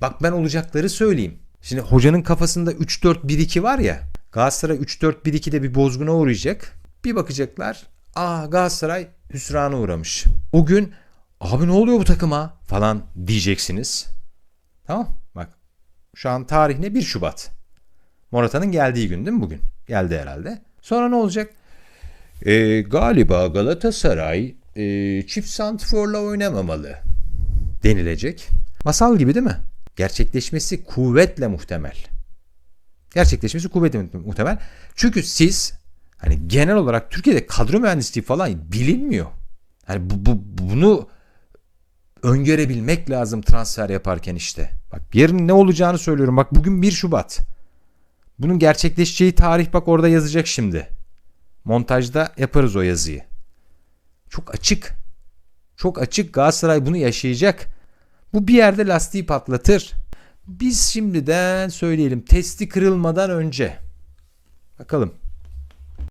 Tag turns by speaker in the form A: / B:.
A: Bak ben olacakları söyleyeyim. Şimdi hocanın kafasında 3-4-1-2 var ya. Galatasaray 3-4-1-2'de bir bozguna uğrayacak. Bir bakacaklar. Aa Galatasaray hüsrana uğramış. O gün abi ne oluyor bu takıma falan diyeceksiniz. Tamam bak şu an tarih ne 1 Şubat. Morata'nın geldiği gün değil mi bugün? Geldi herhalde. Sonra ne olacak? Ee, galiba Galatasaray e, çift santiforla oynamamalı denilecek. Masal gibi değil mi? Gerçekleşmesi kuvvetle muhtemel. Gerçekleşmesi kuvvetle muhtemel. Çünkü siz hani genel olarak Türkiye'de kadro mühendisliği falan bilinmiyor. Hani bu, bu bunu öngörebilmek lazım transfer yaparken işte. Bak yarın ne olacağını söylüyorum. Bak bugün 1 Şubat. Bunun gerçekleşeceği tarih bak orada yazacak şimdi. Montajda yaparız o yazıyı. Çok açık. Çok açık Galatasaray bunu yaşayacak. Bu bir yerde lastiği patlatır. Biz şimdiden söyleyelim testi kırılmadan önce. Bakalım